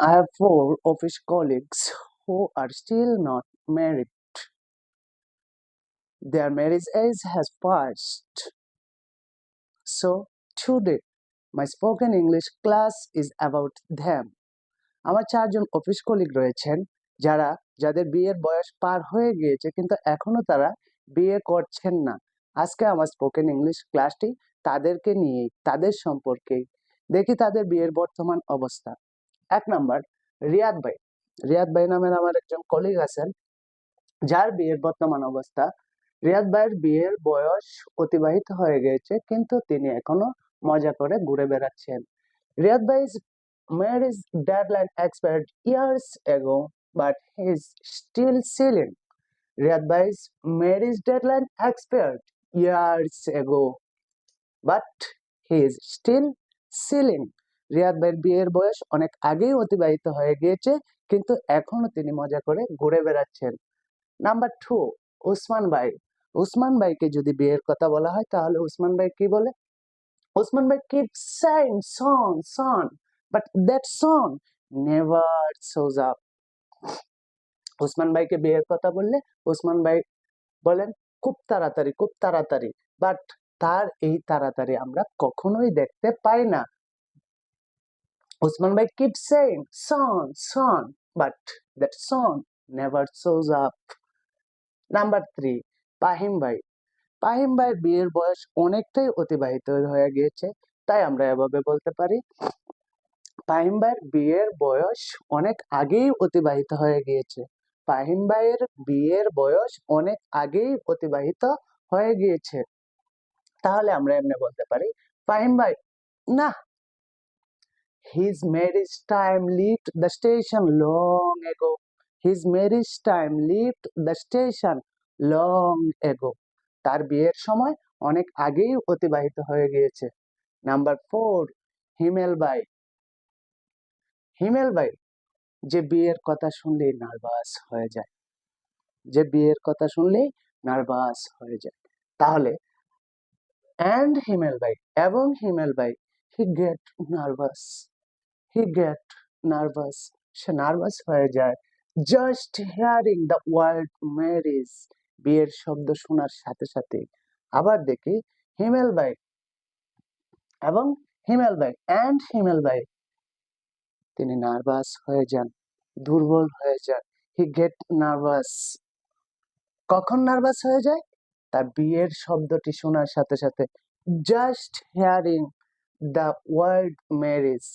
I have four office colleagues who are still not married. Their marriage age has passed. So, today, my spoken English class is about them. আমার চারজন office colleague রয়েছেন যারা যাদের বিয়ের বয়স পার হয়ে গিয়েছে কিন্তু এখনও তারা বিয়ে করছেন না আজকে আমার স্পোকেন ইংলিশ ক্লাসটি তাদেরকে নিয়েই তাদের সম্পর্কেই দেখি তাদের বিয়ের বর্তমান অবস্থা এক নাম্বার রিয়াদ ভাই। রিয়াদ ভাই নামের আমার একজন কলিগ আছেন, যার বিয়ের বর্তমান অবস্থা। রিয়াদ ভাইয়ের বিয়ের বয়স অতিবাহিত হয়ে গেছে, কিন্তু তিনি এখনও মজা করে ঘুরে বেড়াচ্ছেন। রিয়াদ ভাই marriage deadline expired years ago but he is still ceiling Riyad ভাই marriage deadline expired years ago but he is still ceiling Riyad ভাইয়ের বিয়ের বয়স অনেক আগেই অতিবাহিত হয়ে গিয়েছে, কিন্তু এখনও তিনি মজা করে ঘুরে বেড়াচ্ছেন। নাম্বার টু উসমান ভাই। উসমান ভাইকে যদি বিয়ের কথা বলা হয়, তাহলে উসমান ভাই কি বলে? উসমান ভাই keep saying, son son, but that son never shows up Usman ভাইকে বিয়ের কথা বললে উসমান ভাই বলেন, খুব তাড়াতাড়ি খুব তাড়াতাড়ি। বাট তার এই তাড়াতাড়ি আমরা কখনোই দেখতে পাই না। উসমান ভাই keep saying, son son, but that son never shows up. Number three Pahim ভাই পাহিম ভাইয়ের বিয়ের বয়স অনেকটাই অতিবাহিত হয়ে গিয়েছে, তাই আমরা এভাবে বলতে পারি। পাহিম ভাইয়ের বিয়ের বয়স অনেক আগেই অতিবাহিত হয়ে গিয়েছে। পাহিম ভাইয়ের বিয়ের বয়স অনেক আগেই অতিবাহিত হয়ে গিয়েছে। তাহলে আমরা এমনি বলতে পারি ফাহিম ভাই না his marriage time left the station long ago his marriage time left the station long ago তার বিয়ের সময় অনেক আগেই অতিবাহিত হয়ে গিয়েছে। নাম্বার ফোর হিমেল বাই হিমেল বাই যে বিয়ের কথা শুনলেই নার্ভাস হয়ে যায়। যে বিয়ের কথা শুনলেই নার্ভাস হয়ে যায়। তাহলে অ্যান্ড হিমেল বাই এবং Himel by he get nervous he get nervous সে নার্ভাস হয়ে যায়। Just hearing the word marriage বিয়ের শব্দ শোনার সাথে সাথে আবার দেখি হিমেল বাই এবং হিমেল বাই অ্যান্ড হিমেল বাই তিনি নার্ভাস হয়ে যান, দুর্বল হয়ে যান। হি গেট নার্ভাস কখন নার্ভাস হয়ে যায়? তার বিয়ের শব্দটি শোনার সাথে সাথে। Just hearing the word marriage